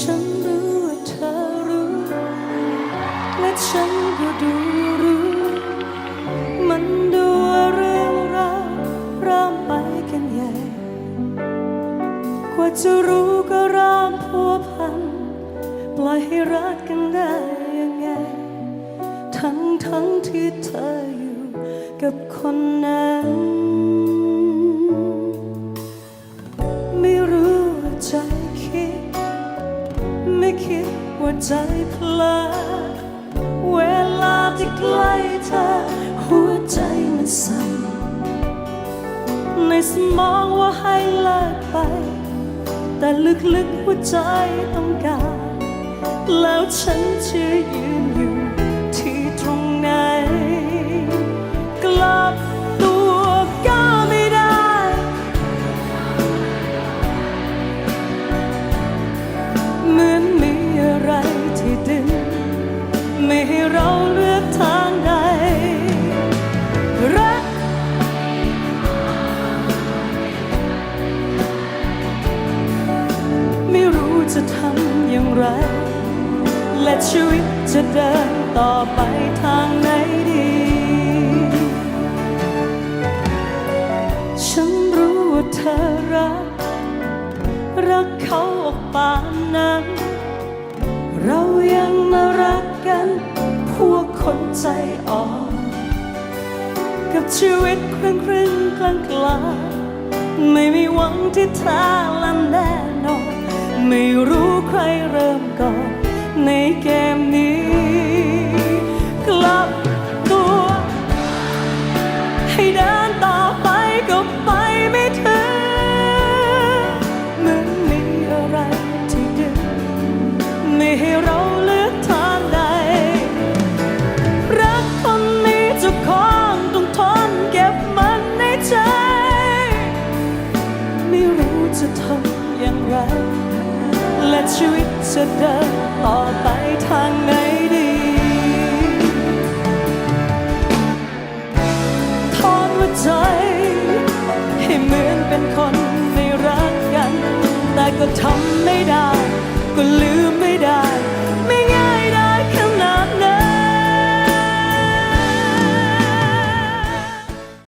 ฉันรู้ว่าเธอรู้ และฉันก็ดูรู้ มันดูว่าเรื่องราวร่ำไปกันใหญ่ กว่าจะรู้ก็ร่ำพัวพัน ปล่อยให้รักกันได้ยังไง ทั้งทั้งที่เธออยู่กับคนนั้น ใจเพลอเวลาที่ใกล้เธอ หัวใจมันสั่นในสมองว่าให้เลิกไป แต่ลึกๆหัวใจต้องการ แล้วฉันจะยืนอยู่ ดึง ไม่ให้เราเลือกทางใด รัก ไม่รู้จะทำอย่างไร และชีวิตจะเดินต่อไปทางไหนดี ฉันรู้ว่าเธอรัก รักเขาออกปานนั้น ใจอ่อนกับชีวิตครึ่งครึ่งกลางกลางไม่มีหวังที่ท้และแน่นอน ไม่รู้ใครเริ่มก่อนในเกมนี้ กลับตัว ให้เดินต่อไปก็ไป และชีวิตจะเดินต่อไปทางไหนดีทอนหัวใจ ให้เหมือนเป็นคนไม่รักกัน แต่ก็ทำไม่ได้ ก็ลืมไม่ได้ ไม่